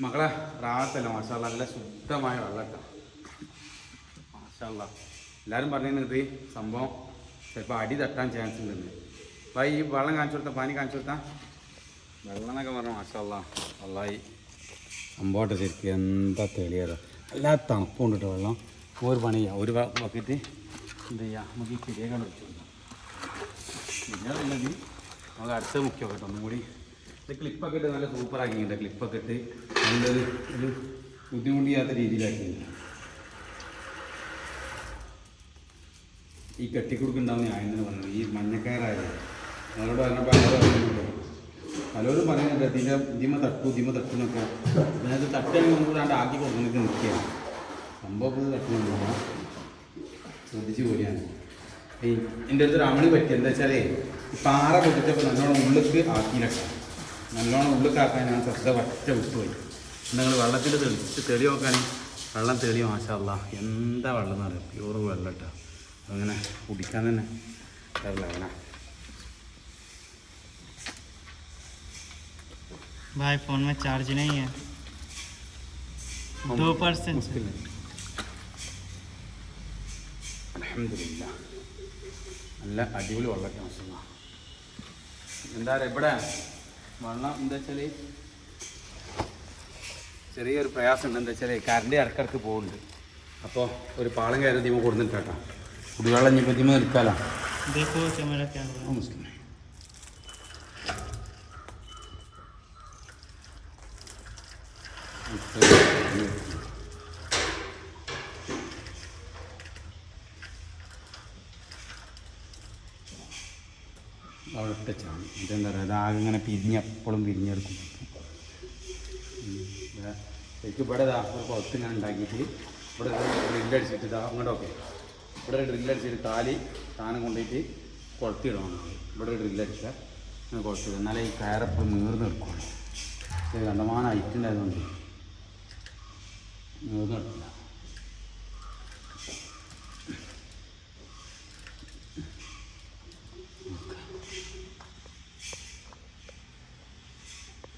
മക്കളെ റാത്തല്ല മാഷാല്ല നല്ല ശുദ്ധമായ വെള്ളട്ടോ. മാഷാല്ല എല്ലാവരും പറഞ്ഞിരുന്നത് സംഭവം ചിലപ്പോൾ അടി തട്ടാൻ ചാൻസ് ഉണ്ടെന്ന്. അപ്പോൾ ഈ വെള്ളം കാണിച്ചു കൊടുത്താൽ പാനി കാണിച്ചു കൊടുത്താൽ വെള്ളം എന്നൊക്കെ പറഞ്ഞു മാഷാല്ല വള്ളായി സംഭവമായിട്ട് ശരിക്കും എന്താ തെളിയാറോ? എല്ലാ തണുപ്പുണ്ട് കേട്ടോ വെള്ളം. ഒരു പണി ചെയ്യാം ഒരു ബക്കറ്റ് എന്ത് ചെയ്യുക നമുക്ക് ഈ കിരിയൊക്കെ വെച്ചു പിന്നെ നമുക്ക് അടുത്ത മുഖ്യമൊക്കെ കേട്ടോ ഒന്നും കൂടി ഇത് ക്ലിപ്പൊക്കെ ഇട്ട് നല്ല സൂപ്പർ ആക്കിയിട്ടുണ്ട്. ക്ലിപ്പൊക്കെ ഇട്ട് നല്ലൊരു ഒരു ബുദ്ധിമുട്ടിയാത്ത രീതിയിലാക്കിയിട്ടുണ്ട്. ഈ കെട്ടിക്കുടുക്കുണ്ടാവുന്ന എന്ന് പറഞ്ഞത്. ഈ മഞ്ഞക്കാരായത് അവരോട് പറഞ്ഞപ്പോൾ പലരും പറയുന്നുണ്ട് ഇതിന്റെ ഇതിമ തട്ടു ഇതിമ തട്ടുന്നൊക്കെ അതിനകത്ത് അത് തട്ടാൻ കൂടാണ്ട് ആക്കി കൊടുക്കുന്നത് നിൽക്കുകയാണ് സംഭവം തട്ടുന്നുണ്ടോ. ശ്രദ്ധിച്ച് പോലെയാണ് എന്റെ അടുത്ത് രമണി പറ്റി. എന്താ വെച്ചാലേ പാറ പൊട്ടിച്ചപ്പോൾ നല്ലോണം ഉള്ളിക്ക് ആക്കിയിലൊക്കെ നല്ലോണം ഉള്ളിക്കാക്കാൻ ഞാൻ ശ്രദ്ധ പറ്റ വിട്ടുപോയി നിങ്ങൾ വെള്ളത്തിൽ തെളിച്ച് തെളി നോക്കാൻ വെള്ളം തെളി മാഷല്ല എന്താ വെള്ളം എന്ന് അറിയാം പ്യൂർ വെള്ളം കേട്ടോ അങ്ങനെ കുടിക്കാൻ തന്നെ അങ്ങനെ भाई फोन में चार्ज नहीं है दो परसेंट മുസ്കിൽ അലഹമില്ല നല്ല അടിപൊളി വെള്ളമൊക്കെ മാഷല്ല എന്താ പറയുക ഇവിടെ വെള്ളം എന്താ വെച്ചാൽ ചെറിയൊരു പ്രയാസം ഉണ്ട് എന്താ വെച്ചാൽ കറണ്ട് ഇറക്കിറക്ക് പോകുന്നുണ്ട്. അപ്പോൾ ഒരു പാളം കയറി ദീപം കൊടുത്തിട്ട് കേട്ടോ. കുടിവെള്ളം ഞാൻ ദീപം നിൽക്കാലോ. മുസ്ലിം. അവിടെ ഇട്ടാണ് ഇതെന്താ പറയുക? അതാകെ ഇങ്ങനെ പിരിഞ്ഞ് എപ്പോഴും പിരിഞ്ഞെടുക്കും ഇവിടെ ഇതാ ഒരു പുറത്ത് ഇങ്ങനെ ഉണ്ടാക്കിയിട്ട് ഇവിടെ ഡ്രില്ലടിച്ചിട്ട് ഇതാ അങ്ങോട്ടൊക്കെ ഇവിടെ ഒരു ഡ്രില്ലടിച്ചിട്ട് താലി താനം കൊണ്ടുപോയിട്ട് കുളത്തിടണം ഇവിടെ ഡ്രില്ലടിച്ചാൽ അങ്ങനെ കുളത്തിടും എന്നാലേ ഈ കയറപ്പം നീർന്ന് എടുക്കുകയാണ് കണ്ടമാനം ഐറ്റുണ്ടായതുകൊണ്ട് നീർന്ന്